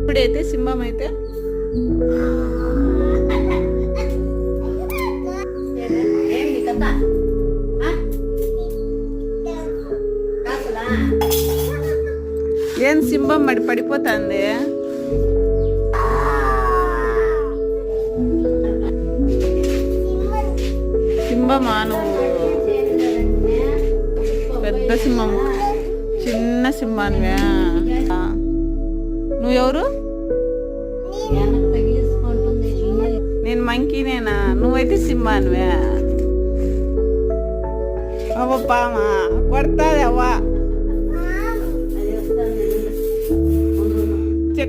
ఇప్పుడైతే సింహం అయితే. ఏం సింహం మరి పడిపోతుంది? సింహమా నువ్వు? పెద్ద సింహం. చిన్న సింహాన్వే. చిన్నది. నేను మంకీనేనా? నువ్వైతే సింహానివే. అవ్వ పామా కొడతాది అవ్వ.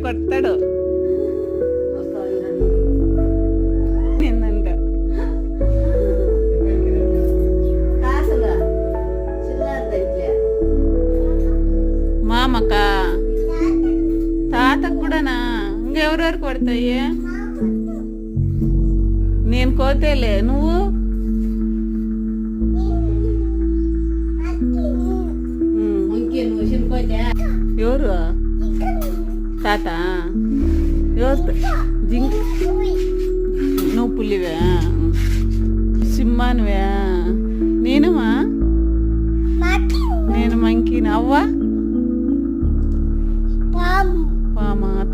కొడతాడు. కూడానా ఇంకెవరెవరు కొడతాయి? నేను కోతేలే. నువ్వు? ఎవరు? తాత? ఎవరు? జింక్? నువ్వు పులివే? సింహానివే? నేనుమా? నేను మంకీని? అవ్వ?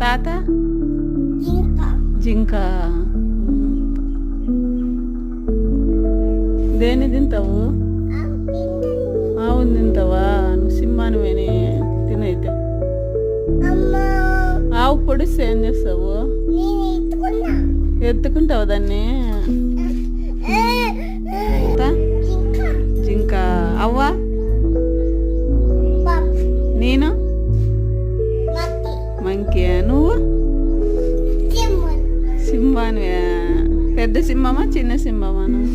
తాత? జింక. దేన్ని తింటావు? ఆవుని తింటావా? నువ్వు సింహానివేని తినైతే. ఆవు పొడిస్తే ఏం చేస్తావు? ఎత్తుకుంటావు దాన్ని? మంకీ నువ్వు సింహానివే. పెద్ద సింహమా చిన్న సింహమా నువ్వు